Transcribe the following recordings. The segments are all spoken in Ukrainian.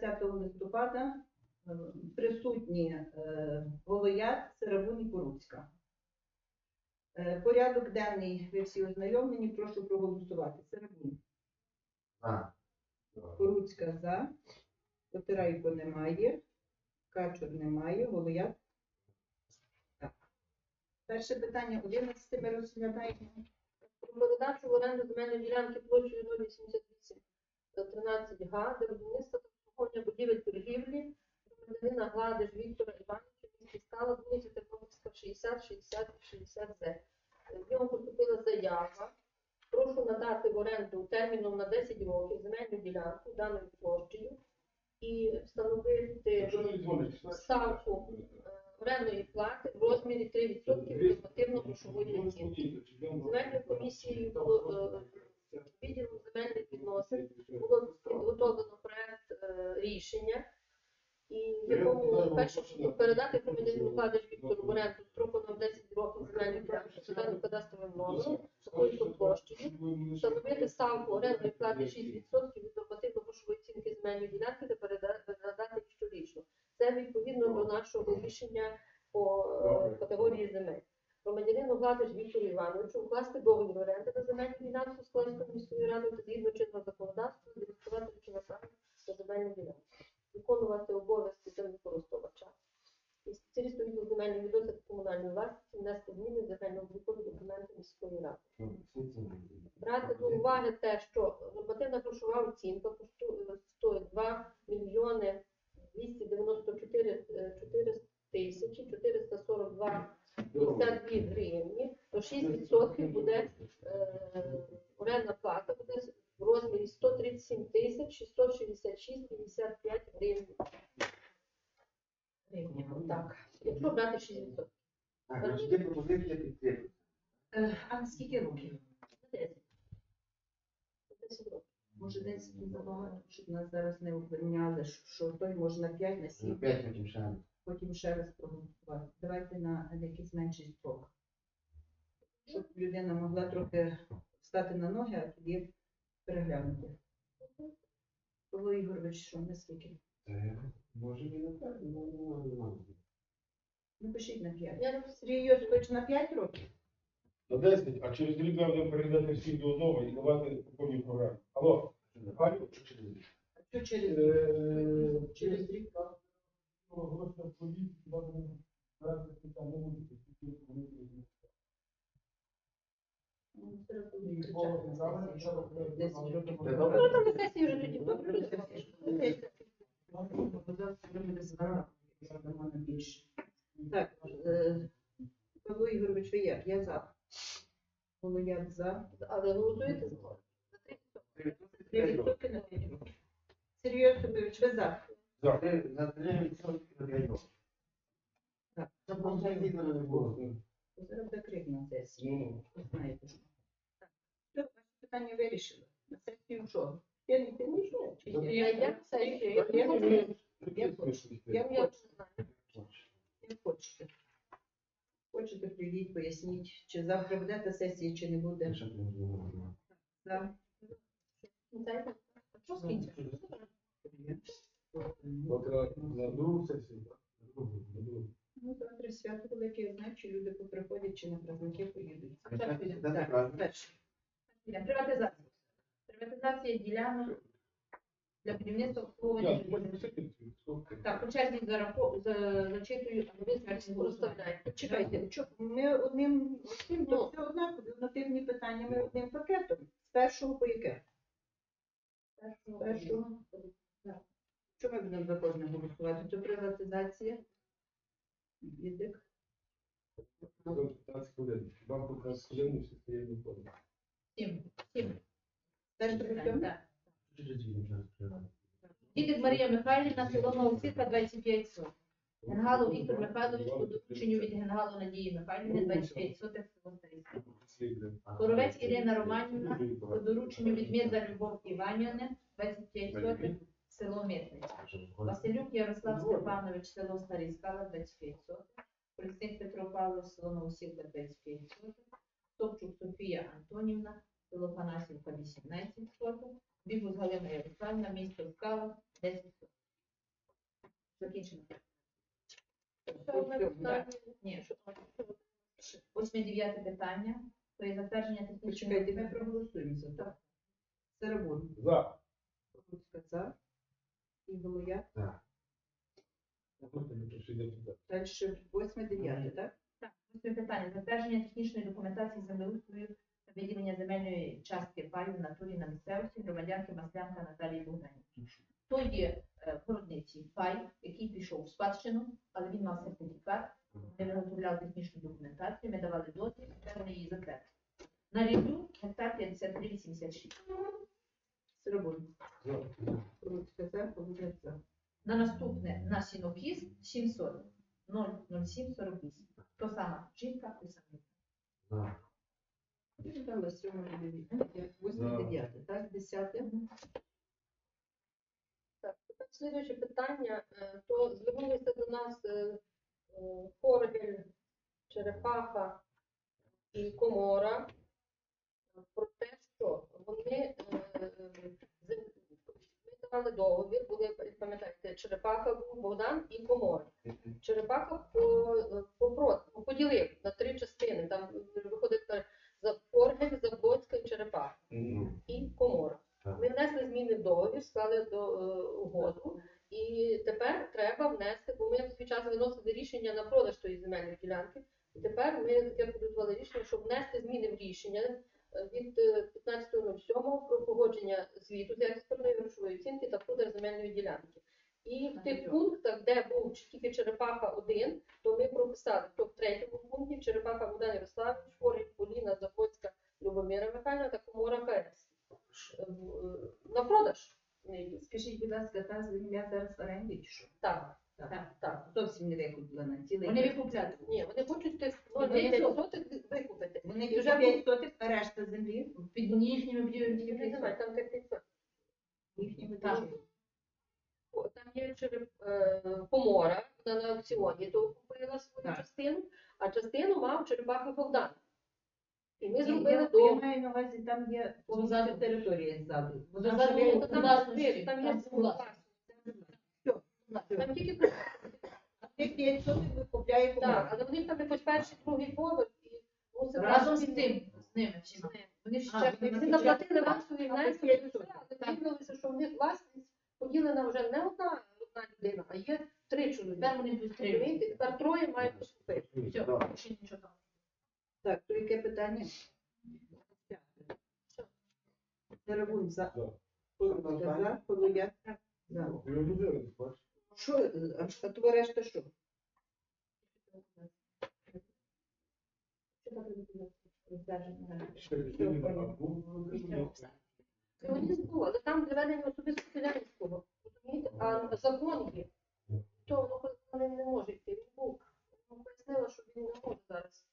20 листопада е, присутні е, Волояд, Сарабун і Поруцька. Е, Порядок денний ви всі ознайомлені, прошу проголосувати. Сарабун. За. Поруцька за. Потирайко немає. Качур немає. Волояд. Так. Перше питання 11 ми розглядаємо. Про передачу в оренду земельної ділянки площею 088 та 13 га для будівництва обслуговування будівель торгівлі громадянина Гладиш Віктора Івановича місті Скала, вулиця Тернопільська, 60, 60, 60 З. В нього поступила заява. Прошу надати в оренду терміном на 10 років земельну ділянку даною площею і встановити ставку е, орендної плати в розмірі 3% від нормативно-грошової оцінки. Земельною комісією було е, відділом земельних відносин було підготовлено рішення, і в якому перше передати громадянину Кладеш Віктору в оренду строком на 10 років земельної ділянки за даним кадастровим номером, такою площею, встановити ставку орендної плати 6% від нормативно-грошової оцінки земельної ділянки та передати щорічно. Це відповідно до нашого рішення по категорії земель. Громадянину Гладиш Віктору Івановичу укласти договір оренди на земельну ділянку Складської міської ради та виконувати обов'язки землекористувача. І спеціалісту земельних відносин комунальної власності внести зміни загальнооблікові документи міської ради. Брати до уваги те, що нормативна грошова оцінка коштує стоїть 2 мільйони 294 е, 400 тисячі 442 52 гривні, то 6% буде е, орендна плата буде в розмірі 137 тисяч 666 Якщо брати 6%. Так, є пропозиція підтримки. А скільки років? На 10. 10 років. Може, 10 не забагато, щоб нас зараз не обвиняли, що, що той може на 5, на 7, П'ять потім ще. потім ще раз проголосувати. Давайте на якийсь менший строк. Щоб людина могла трохи встати на ноги, а тоді переглянути. Павло Ігорович, що наскільки? Може і не так, ну, не знаю. Напишіть на 5. Я Сергій Йосипович на 5 років? На 10, а через рік ми будемо передати всіх до одного і давати по повній програмі. Алло. А що через Е, через рік? так. Голосно політики, треба брати питання, не буде Ну, зараз будуть І кричати по- на зараз сесії, треба що буде 10 років. Це Ну, добре. там на сесії вже тоді добре. Так, е, Павло Ігорович, ви як? Я за. Волояд за. Але голосуєте за? Сергій Йосипович, ви за. За. За три відсотки на п'ять років. Так. Це просто відео не було. Зараз крик на сесії. Ну, знаєте. Так, все, ваше питання вирішили. На сесію що? Я не? Чи Я не хочу. Я не знаю. Як хочете. Хочете, прийдіть, поясніть, чи завтра буде та сесія, чи не буде. Ще не було. Так. Ну, так. Завтра другу сесію, так? Ну, свято велике, я знаю, чи люди поприходять, чи на праздники поїдуть. Так, так, перше. Приватизація. Приватизація ділянок для будівництва обслуговування. ну, все. Так, по черзі за- зачитую, а ви зверху Розставляйте. Чекайте, ми одним одним, то все однакові, нативні питання, ми одним пакетом. З першого по яке? Першого. Що ми будемо за кожне голосувати? Це приватизація. Язик. Там 15 хвилин. Вам 15 хвилин і стає входить. Сім. Сім. Теж так. Дідик Марія Михайлівна, село Новосілка, 25 сотих. Генгалу Віктор Михайлович по дорученню від Генгалу Надії Михайлівни, 25 сотих село Стариця. Коровець Ірина Романівна по дорученню від Мірза Любов Іванівни, 25 сотих село Митниця. Василюк Ярослав Степанович, село Старі Скала, 25 сотих. Полісник Петро Павлович, село Новосілка, 25 сотих. Топчук Софія Антонівна, село Панасівка, 18 сотих. Бігус Галина Ярославна, місто Скала, 10 сотих. Закінчено. Ще. Ні? Восьме дев'яте питання. То є затвердження технічної Почекайте, ми проголосуємо за так. Серебун, За. Прокопська за. І Голоя. Туди. Далі восьме, дев'яте, так? Так, восьме питання. Затвердження технічної документації землеустрою виділення земельної частки паю в натурі на місцевості громадянки Маслянка Наталії Богданівни. То є е, в городниці пай, який пішов в спадщину, але він мав сертифікат. Ми виготовляли технічну документацію, ми давали дозвіл, тепер ми її затвердили. На рівню гектар 53,86. Серебун, За. Прокопська за, Голоя за. На наступне на сінокіс 700 00748. То сама жінка 10. Так, слідуюче питання, е, то звернулися до нас е, е, корабель, черепаха і комора про те, що вони давали договір, коли, пам'ятаєте, черепаха був Богдан і комора. Черепаха по, по, поділив склали до е, угоду, і тепер треба внести, бо ми в свій час виносили рішення на продаж тої земельної ділянки. І тепер ми таке підготували рішення, щоб внести зміни в рішення е, від е, 15.07 про погодження звіту з експертної грошової оцінки та продаж земельної ділянки. І в тих пунктах, де був тільки Черепаха 1, то ми прописали, то в третьому пункті Черепаха Богдан Ярославович, Форель, Поліна, Заходська, Любомира Михайлівна та Комора КС. Е, в- На продаж. Ні, Скажіть, будь ласка, та земля зараз в оренді чи що? Так, Так. так. Зовсім не викуплена. Цілий Вони викупляють. Ні, вони хочуть тих Вони 0,9 сотих викупити. Вони вже вже 5 сотих, а решта землі Під їхніми будівлями тільки п'ять там 5 сотих. їхні Так. Там є череп, е, помора, вона на аукціоні то купила свою Так. частину, а частину мав черепаха Богдан. І ми Я, зробили я, до маю на увазі, там є повністю Ззаду. територія ззаду. Вона Ззаду є то там, власності, там є власність. Там тільки Тих 5 сотих викупляє так, команда. але вони там якось перший другий поверх і мусили Разом з тим, з ними З всіма. ним. Вони ж А, ще вони Вони всі заплатили вартові А, внески, і все, але виявилося, що в них власність поділена вже не одна, одна людина, а є три чоловіки. тепер вони будуть три. Розумієте? Тепер троє мають поступити. Все, більше нічого там. Так, то яке питання? Теребун за. За. Любили. Що, а ш- то решта що? Що таке документ? Розбеження. Ще людина, а був Це мені було, але там для ведення особисто селянського. А закон є. То воно не може йти. Він був. Пояснила, що він не може зараз.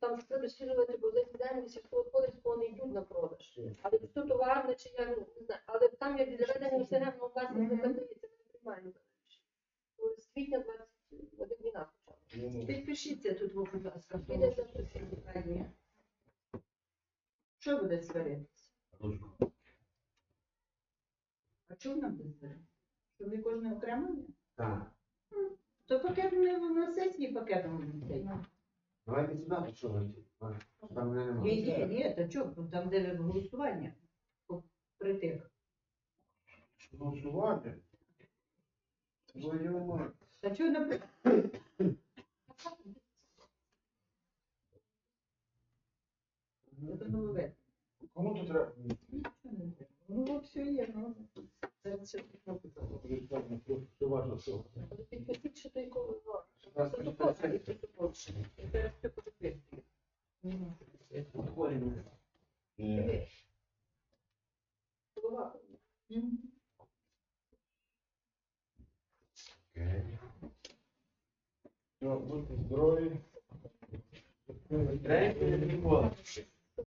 Там треба розширювати, бо за землі сільськогосподарського не йдуть на продаж. Але що товарне, чи я ну, не знаю. Але там як для ведення населеного власність Мгм. заказується, ми не приймаємо. З квітня 21 війна почала. Підпишіться тут, будь ласка, Піде за що це питання. Що буде сваритися? А чого нам буде сваритися? Що ви кожне окремо? Так. То пакет не на сесії пакетом внесіть. Давайте сюди, то що ви? Там мене немає. є, є, та чого, там де голосування. Притик. Голосування. Це було. Та чого